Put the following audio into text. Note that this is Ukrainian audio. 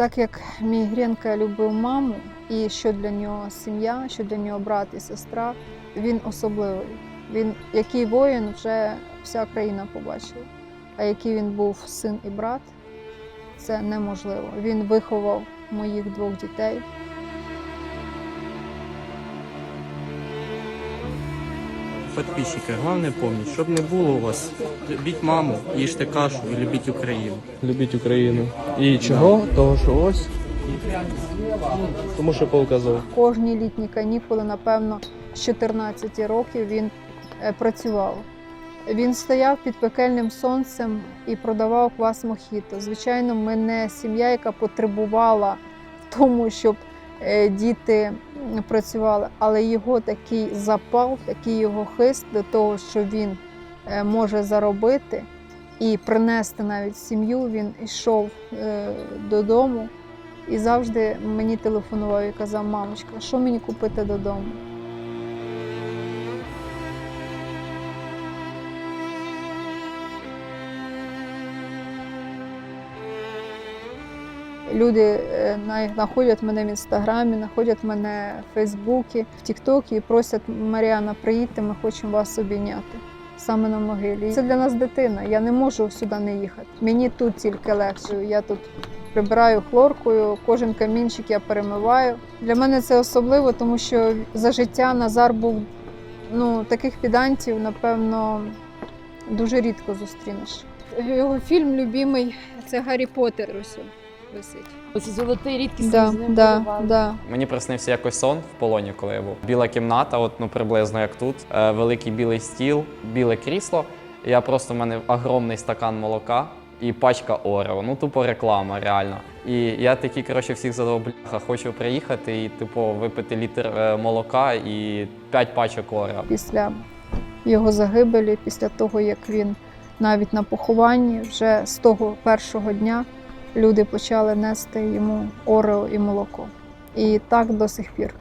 Так як мій Гренка любив маму, і що для нього сім'я, що для нього брат і сестра, він особливий. Він, який воїн, вже вся країна побачила. А який він був син і брат, це неможливо. Він виховав моїх двох дітей. Подписчики, головне помніть, щоб не було у вас, любіть маму, їжте кашу і любіть Україну. любіть Україну. І чого? Того, що ось. Тому що показав. Кожні літні канікули, напевно, з 14 років він е, працював. Він стояв під пекельним сонцем і продавав квас мохіто. Звичайно, ми не сім'я, яка потребувала в тому, щоб е, діти працювали, але його такий запал, такий його хист до того, що він е, може заробити і принести навіть сім'ю. Він йшов е, додому і завжди мені телефонував і казав: мамочка, що мені купити додому? Люди е, знаходять мене в інстаграмі, знаходять мене в Фейсбуці, в Тіктокі і просять Маріана, приїдьте, ми хочемо вас обійняти саме на могилі. Це для нас дитина. Я не можу сюди не їхати. Мені тут тільки легше. Я тут прибираю хлоркою, кожен камінчик я перемиваю. Для мене це особливо, тому що за життя Назар був ну таких підантів, напевно, дуже рідко зустрінеш. Його фільм любимий це Гаррі Поттер. Висить. Оці золотий рідкісний Да, з ним да, да. Мені приснився якось сон в полоні, коли я був. Біла кімната, от ну приблизно як тут, е, великий білий стіл, біле крісло. Я просто в мене огромний стакан молока і пачка Орео. Ну тупо реклама, реально. І я такий, коротше, всіх задав, бляха, хочу приїхати і типу випити літр е, молока і 5 пачок Орео. Після його загибелі, після того як він навіть на похованні, вже з того першого дня люди почали нести йому орео і молоко. І так до сих пір.